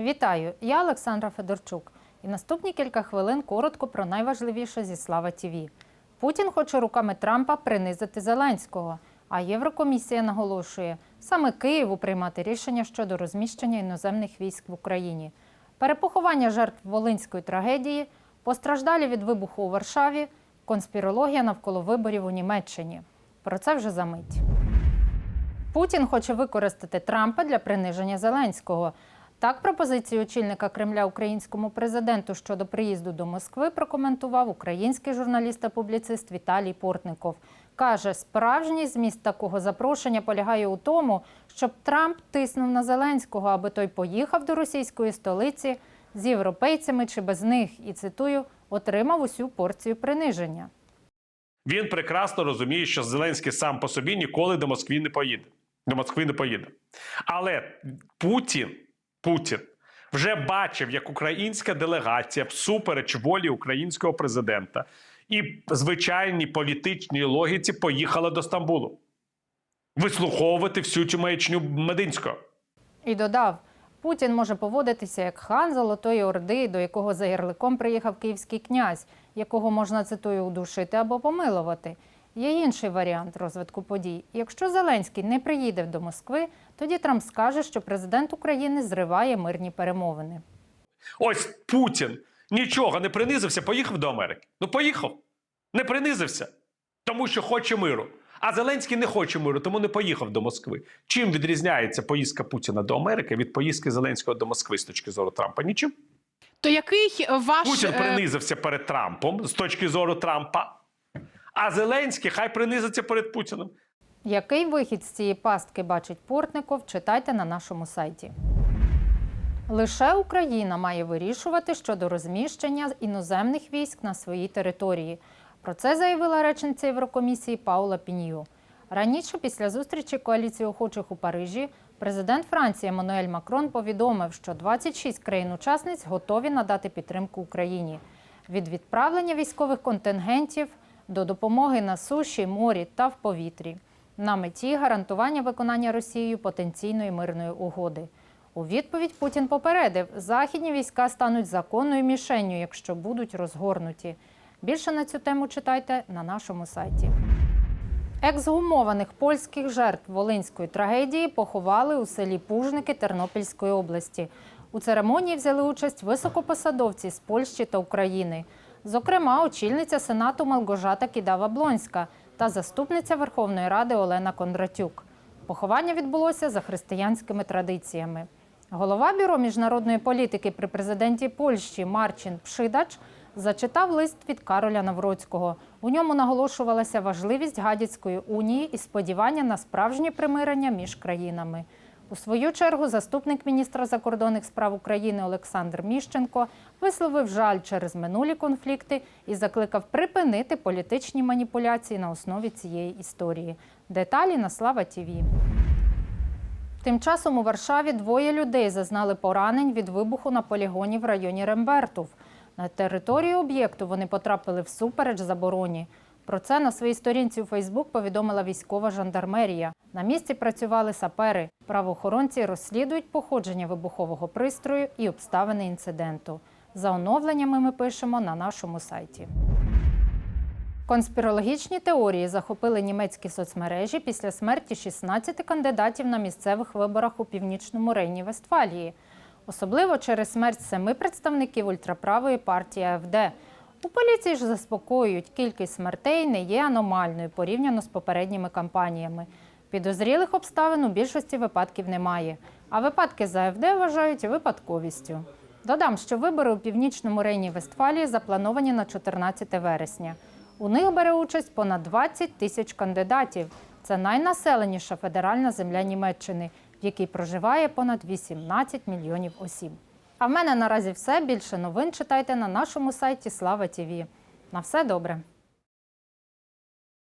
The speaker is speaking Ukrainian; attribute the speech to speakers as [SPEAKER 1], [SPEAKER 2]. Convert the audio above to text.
[SPEAKER 1] Вітаю, я Олександра Федорчук. І наступні кілька хвилин коротко про найважливіше зі Слава ТІВІ. Путін хоче руками Трампа принизити Зеленського. А Єврокомісія наголошує саме Києву приймати рішення щодо розміщення іноземних військ в Україні. Перепоховання жертв волинської трагедії, постраждалі від вибуху у Варшаві, конспірологія навколо виборів у Німеччині. Про це вже за мить. Путін хоче використати Трампа для приниження Зеленського. Так, пропозицію очільника Кремля українському президенту щодо приїзду до Москви прокоментував український журналіст та публіцист Віталій Портников. Каже, справжній зміст такого запрошення полягає у тому, щоб Трамп тиснув на Зеленського, аби той поїхав до російської столиці з європейцями чи без них, і цитую, отримав усю порцію приниження.
[SPEAKER 2] Він прекрасно розуміє, що Зеленський сам по собі ніколи до Москви не поїде. До Москви не поїде. Але Путін, Путін вже бачив, як українська делегація всупереч волі українського президента і звичайній політичній логіці поїхала до Стамбулу вислуховувати всю цю маячню Мединського.
[SPEAKER 1] І додав: Путін може поводитися як хан Золотої Орди, до якого за ярликом приїхав київський князь, якого можна цитую удушити або помилувати. Є інший варіант розвитку подій. Якщо Зеленський не приїде до Москви, тоді Трамп скаже, що президент України зриває мирні перемовини.
[SPEAKER 2] Ось Путін нічого не принизився, поїхав до Америки. Ну поїхав. Не принизився, тому що хоче миру. А Зеленський не хоче миру, тому не поїхав до Москви. Чим відрізняється поїздка Путіна до Америки від поїздки Зеленського до Москви з точки зору Трампа? Нічим.
[SPEAKER 3] То який ваш
[SPEAKER 2] Путін
[SPEAKER 3] е,
[SPEAKER 2] принизився перед Трампом з точки зору Трампа, а Зеленський хай принизиться перед Путіним.
[SPEAKER 1] Який вихід з цієї пастки бачить Портников, читайте на нашому сайті. Лише Україна має вирішувати щодо розміщення іноземних військ на своїй території. Про це заявила речниця Єврокомісії Паула Пінью. Раніше, після зустрічі коаліції охочих у Парижі, президент Франції Еммануель Макрон повідомив, що 26 країн-учасниць готові надати підтримку Україні від відправлення військових контингентів до допомоги на суші, морі та в повітрі на меті гарантування виконання Росією потенційної мирної угоди. У відповідь Путін попередив, західні війська стануть законною мішенню, якщо будуть розгорнуті. Більше на цю тему читайте на нашому сайті. Ексгумованих польських жертв волинської трагедії поховали у селі Пужники Тернопільської області. У церемонії взяли участь високопосадовці з Польщі та України, зокрема, очільниця Сенату Малгожата Кідава-Блонська та заступниця Верховної Ради Олена Кондратюк. Поховання відбулося за християнськими традиціями. Голова бюро міжнародної політики при президенті Польщі Марчин Пшидач зачитав лист від Кароля Навроцького. У ньому наголошувалася важливість Гадяцької унії і сподівання на справжнє примирення між країнами. У свою чергу заступник міністра закордонних справ України Олександр Міщенко висловив жаль через минулі конфлікти і закликав припинити політичні маніпуляції на основі цієї історії. Деталі на Слава ТІВІ. Тим часом у Варшаві двоє людей зазнали поранень від вибуху на полігоні в районі Рембертов. На територію об'єкту вони потрапили всупереч забороні. Про це на своїй сторінці у Фейсбук повідомила військова жандармерія. На місці працювали сапери. Правоохоронці розслідують походження вибухового пристрою і обставини інциденту. За оновленнями ми пишемо на нашому сайті. Конспірологічні теорії захопили німецькі соцмережі після смерті 16 кандидатів на місцевих виборах у північному Рейні Вестфалії, особливо через смерть семи представників ультраправої партії АФД. У поліції ж заспокоюють, кількість смертей не є аномальною порівняно з попередніми кампаніями. Підозрілих обставин у більшості випадків немає, а випадки з АФД вважають випадковістю. Додам, що вибори у північному Рейні Вестфалії заплановані на 14 вересня. У них бере участь понад 20 тисяч кандидатів. Це найнаселеніша федеральна земля Німеччини, в якій проживає понад 18 мільйонів осіб. А в мене наразі все. Більше новин читайте на нашому сайті Слава ТІВІ. На все добре.